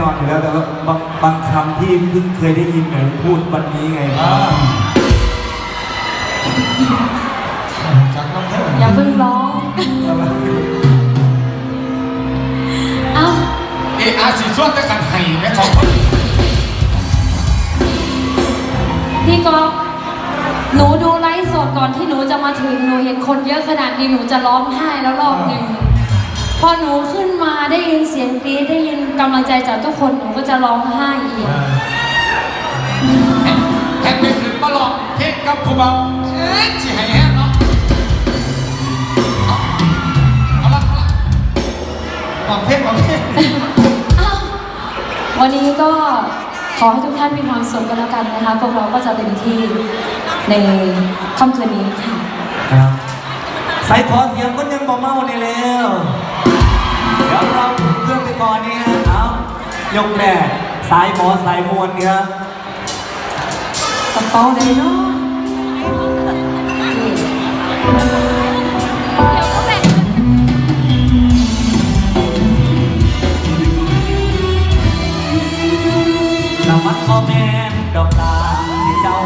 นอนอยู่แล้วแต่ว่าบางบางคำที่เพิ่งเคยได้ยินหนูพูดวันนี้ไงอ่าจากน้ำเท่าอย่าเพิ่งร้อง เอ้าเออาสีส่วนแต่กันไห้แม่สองคนพี่กอฟหนูดูไลฟ์สดก่อนที่หนูจะมาถึงหนูเห็นคนเยอะขนาดนี้หนูจะร้องไห้แล้วรอบหนึ่งพอหนูขึ้นมาได้ยินเสียงกรี๊ดได้ยิน กำลังใจจากทุกคนหนูก็จะร้องไห้อีก แท็กเป็นถึงมาหลอกเพลงกับผู้เบาเอ๊ะสิให้แห้งเนาะเอาเอาละเอาละวางเพลงวางเพลงอ้าววันนี้ก็ขอให้ทุกท่านมีความสุขกันแล้วกันนะคะพวกเราก็จะเต็มที่ในค่ำคืนนี้ค่ะ ครับใส่ขอเสียงคนยังบ่เมาในแล้วเดี๋ยว ยกแรกสายหมอสายมวลครับกระเป๋าดีเนาะนำมัดพ่อแม่ดอกลาที่เจ้า